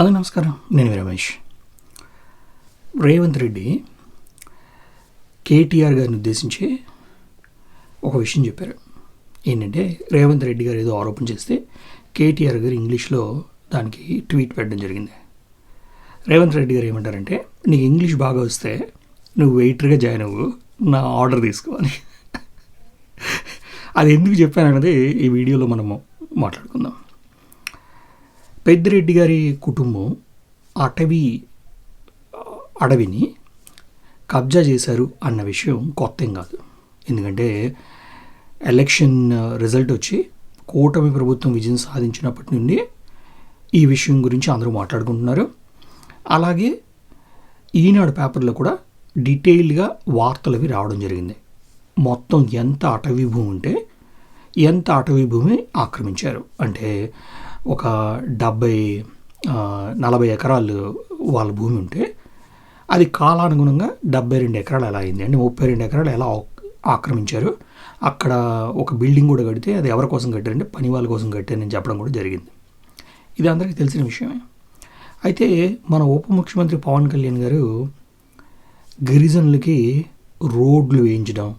Hello నమస్కారం. నేను రమేష్. రేవంత్ రెడ్డి కేటీఆర్ గారిని ఉద్దేశించి ఒక విషయం చెప్పారు. ఏంటంటే రేవంత్ రెడ్డి గారు ఏదో ఆరోపణ చేస్తే కేటీఆర్ గారు ఇంగ్లీష్లో దానికి ట్వీట్ పెట్టడం జరిగింది. రేవంత్ రెడ్డి గారు ఏమంటారంటే నీకు ఇంగ్లీష్ బాగా వస్తే నువ్వు వెయిటర్గా జాయిన్ అవ్వు నా ఆర్డర్ తీసుకోవాలి అది ఎందుకు చెప్పానన్నది ఈ వీడియోలో మనము మాట్లాడుకుందాం. పెద్దిరెడ్డి గారి కుటుంబం అటవీ అడవిని కబ్జా చేశారు అన్న విషయం కొత్త ఏం కాదు. ఎందుకంటే ఎలక్షన్ రిజల్ట్ వచ్చి కూటమి ప్రభుత్వం విజయం సాధించినప్పటి నుండి ఈ విషయం గురించి అందరూ మాట్లాడుకుంటున్నారు. అలాగే ఈనాడు పేపర్లో కూడా డీటెయిల్గా వార్తలు అవి రావడం జరిగింది. మొత్తం ఎంత అటవీ భూమి ఉంటే ఎంత అటవీ భూమి ఆక్రమించారు. అంటే ఒక డెబ్బై నలభై ఎకరాలు వాళ్ళ భూమి ఉంటే అది కాలానుగుణంగా డెబ్బై రెండు ఎకరాలు ఎలా అయింది? అంటే ముప్పై రెండు ఎకరాలు ఎలా ఆక్రమించారు? అక్కడ ఒక బిల్డింగ్ కూడా కడితే అది ఎవరి కోసం కట్టారంటే పని వాళ్ళ కోసం కట్టారని చెప్పడం కూడా జరిగింది. ఇది అందరికీ తెలిసిన విషయమే. అయితే మన ఉప ముఖ్యమంత్రి పవన్ కళ్యాణ్ గారు గిరిజనులకి రోడ్లు వేయించడం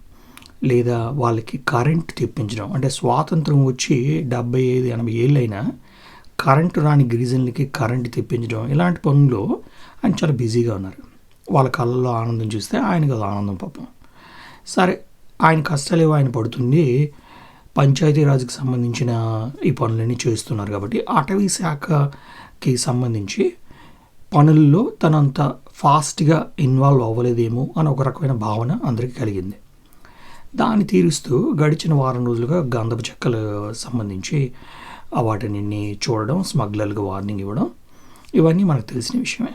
లేదా వాళ్ళకి కరెంట్ తెప్పించడం అంటే స్వాతంత్రం వచ్చి డెబ్బై ఐదు ఎనభై ఏళ్ళైనా కరెంటు రాని గిరిజనులకి కరెంటు తెప్పించడం ఇలాంటి పనుల్లో ఆయన చాలా బిజీగా ఉన్నారు. వాళ్ళ కళ్ళలో ఆనందం చూస్తే ఆయనకు అది ఆనందం పాపం. సరే ఆయన కష్టాలేవో ఆయన పడుతుంది పంచాయతీరాజ్కి సంబంధించిన ఈ పనులన్నీ చేస్తున్నారు కాబట్టి అటవీ శాఖకి సంబంధించి పనుల్లో తనంత ఫాస్ట్గా ఇన్వాల్వ్ అవ్వలేదేమో అని ఒక రకమైన భావన అందరికీ కలిగింది. దాన్ని తీరుస్తూ గడిచిన వారం రోజులుగా గంధపు చెక్కలు సంబంధించి వాటిని చూడడం స్మగ్లర్లకు వార్నింగ్ ఇవ్వడం ఇవన్నీ మనకు తెలిసిన విషయమే.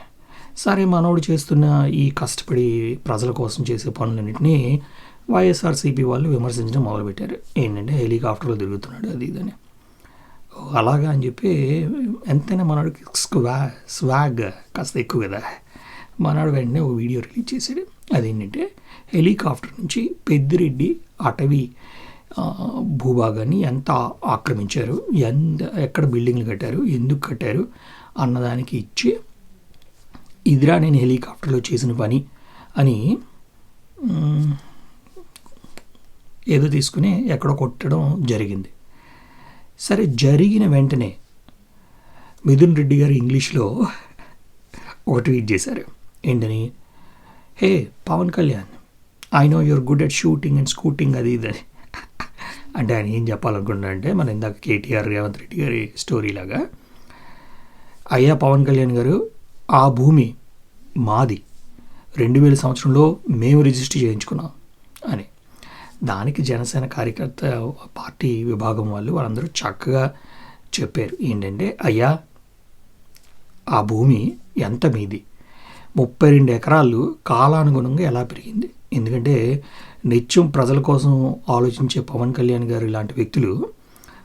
సరే మనోడు చేస్తున్న ఈ కష్టపడి ప్రజల కోసం చేసే పనులన్నింటినీ వైఎస్ఆర్సీపీ వాళ్ళు విమర్శించడం మొదలుపెట్టారు. ఏంటంటే హెలికాప్టర్లో తిరుగుతున్నాడు అది ఇదని. అలాగా అని చెప్పి ఎంతైనా మనోడికి స్క్వా స్వాగ్ కాస్త ఎక్కువ కదా. మనోడు వెంటనే ఒక వీడియో రిలీజ్ చేశాడు. అదేంటంటే హెలికాప్టర్ నుంచి పెద్దిరెడ్డి అటవీ భూభాగాన్ని ఎంత ఆక్రమించారు ఎంత ఎక్కడ బిల్డింగ్లు కట్టారు ఎందుకు కట్టారు అన్నదానికి ఇచ్చి ఇదిరా నేను హెలికాప్టర్లో చేసిన పని అని ఏదో తీసుకుని ఎక్కడో కొట్టడం జరిగింది. సరే జరిగిన వెంటనే మిథున్ రెడ్డి గారు ఇంగ్లీష్లో ఒక ట్వీట్ చేశారు. ఏంటని? Hey Pawan Kalyan I know your good at shooting and scooting అది ఇది అని. అంటే ఆయన ఏం చెప్పాలనుకుంటున్నారంటే మన ఇందాక కేటీఆర్ రేవంత్ రెడ్డి గారి స్టోరీ లాగా అయ్యా పవన్ కళ్యాణ్ గారు ఆ భూమి మాది. రెండు వేల సంవత్సరంలో మేము రిజిస్టర్ చేయించుకున్నాం అని. దానికి జనసేన కార్యకర్త పార్టీ విభాగం వాళ్ళు వాళ్ళందరూ చక్కగా చెప్పారు. ఏంటంటే అయ్యా ఆ భూమి ఎంత మీది? ముప్పై రెండు ఎకరాలు కాలానుగుణంగా ఎలా పెరిగింది? ఎందుకంటే నిత్యం ప్రజల కోసం ఆలోచించే పవన్ కళ్యాణ్ గారు ఇలాంటి వ్యక్తులు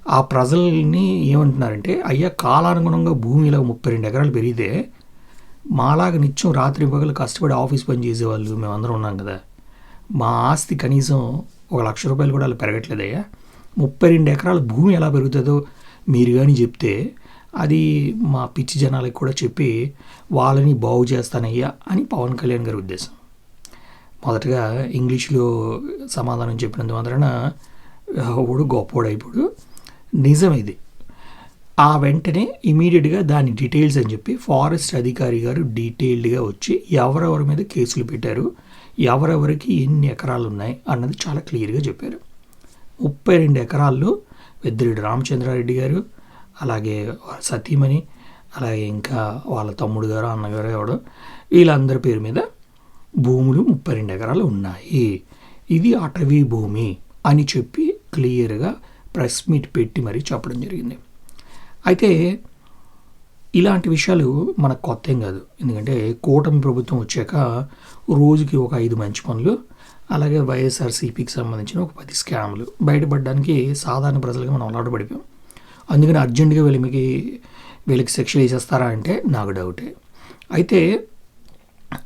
ఆ ప్రజల్ని ఏమంటున్నారంటే అయ్యా కాలానుగుణంగా భూమి ఇలా ముప్పై రెండు ఎకరాలు పెరిగితే మాలాగా నిత్యం రాత్రి పగలు కష్టపడి ఆఫీస్ పని చేసేవాళ్ళు మేమందరం ఉన్నాం కదా. మా ఆస్తి కనీసం ఒక లక్ష రూపాయలు కూడా అలా పెరగట్లేదయ్యా. ముప్పై రెండు ఎకరాల భూమి ఎలా పెరుగుతుందో మీరు కానీ చెప్తే అది మా పిచ్చి జనాలకు కూడా చెప్పి వాళ్ళని బాగు చేస్తానయ్యా అని పవన్ కళ్యాణ్ గారి ఉద్దేశం. మొదటగా ఇంగ్లీష్లో సమాధానం చెప్పినందు మాత్రాన వాడు గొప్పోడైపోడు నిజం ఇది. ఆ వెంటనే ఇమీడియట్గా దాని డీటెయిల్స్ అని చెప్పి ఫారెస్ట్ అధికారి గారు డీటెయిల్డ్గా వచ్చి ఎవరెవరి మీద కేసులు పెట్టారు ఎవరెవరికి ఎన్ని ఎకరాలు ఉన్నాయి అన్నది చాలా క్లియర్గా చెప్పారు. ముప్పై రెండు ఎకరాల్లో వెద్దిరెడ్డి రామచంద్రారెడ్డి గారు అలాగే వాళ్ళ సతీమణి అలాగే ఇంకా వాళ్ళ తమ్ముడు గారు అన్నగారు ఎవడు వీళ్ళందరి పేరు మీద భూములు ముప్పై రెండు ఎకరాలు ఉన్నాయి. ఇది అటవీ భూమి అని చెప్పి క్లియర్గా ప్రెస్ మీట్ పెట్టి మరీ చెప్పడం జరిగింది. అయితే ఇలాంటి విషయాలు మనకు కొత్త ఏం కాదు. ఎందుకంటే కూటమి ప్రభుత్వం వచ్చాక రోజుకి ఒక ఐదు మంచి పనులు అలాగే వైఎస్ఆర్సీపీకి సంబంధించిన ఒక పది స్కామ్లు. బయటపడడానికి సాధారణ ప్రజలుగా మనం అలవాటు పడిపోయాం. అందుకని అర్జెంటుగా వీళ్ళకి వీళ్ళకి శిక్షలు వేసేస్తారా అంటే నాకు డౌటే. అయితే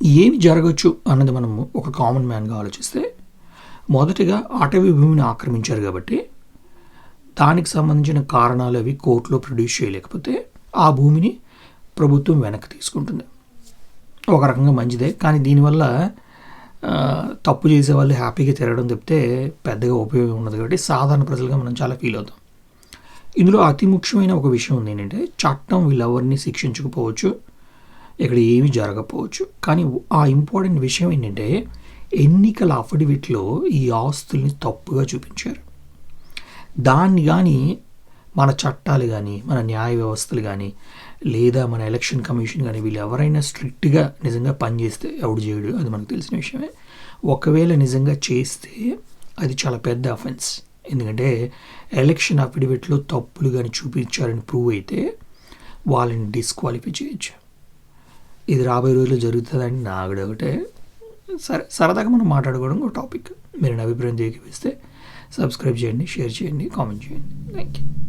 ఏమి జరగచ్చు అన్నది మనము ఒక కామన్ మ్యాన్గా ఆలోచిస్తే మొదటిగా అటవీ భూమిని ఆక్రమించారు కాబట్టి దానికి సంబంధించిన కారణాలు అవి కోర్టులో ప్రొడ్యూస్ చేయలేకపోతే ఆ భూమిని ప్రభుత్వం వెనక్కి తీసుకుంటుంది. ఒక రకంగా మంచిదే. కానీ దీనివల్ల తప్పు చేసే వాళ్ళు హ్యాపీగా తిరగడం తప్పితే పెద్దగా ఉపయోగం ఉండదు కాబట్టి సాధారణ ప్రజలుగా మనం చాలా ఫీల్ అవుతాం. ఇందులో అతి ముఖ్యమైన ఒక విషయం ఉంది ఏంటంటే చట్టం వీళ్ళెవరిని శిక్షించకపోవచ్చు ఇక్కడ ఏమీ జరగకపోవచ్చు. కానీ ఆ ఇంపార్టెంట్ విషయం ఏంటంటే ఎన్నికల అఫిడవిట్లో ఈ ఆస్తుల్ని తప్పుగా చూపించారు. దాన్ని కానీ మన చట్టాలు కానీ మన న్యాయ వ్యవస్థలు కానీ లేదా మన ఎలక్షన్ కమిషన్ కానీ వీళ్ళు ఎవరైనా స్ట్రిక్ట్గా నిజంగా పనిచేస్తే ఎవడు చేయడు అది మనకు తెలిసిన విషయమే. ఒకవేళ నిజంగా చేస్తే అది చాలా పెద్ద అఫెన్స్. ఎందుకంటే ఎలక్షన్ అఫిడవిట్లో తప్పులు కానీ చూపించారని ప్రూవ్ అయితే వాళ్ళని డిస్క్వాలిఫై చేయొచ్చు. ఇది రాబోయే రోజుల్లో జరుగుతుందని నాకు ఒకటే. సరే సరదాగా మనం మాట్లాడుకోవడం ఒక టాపిక్. మీరు నా అభిప్రాయం తెలియపిస్తే సబ్స్క్రైబ్ చేయండి షేర్ చేయండి కామెంట్ చేయండి. Thank you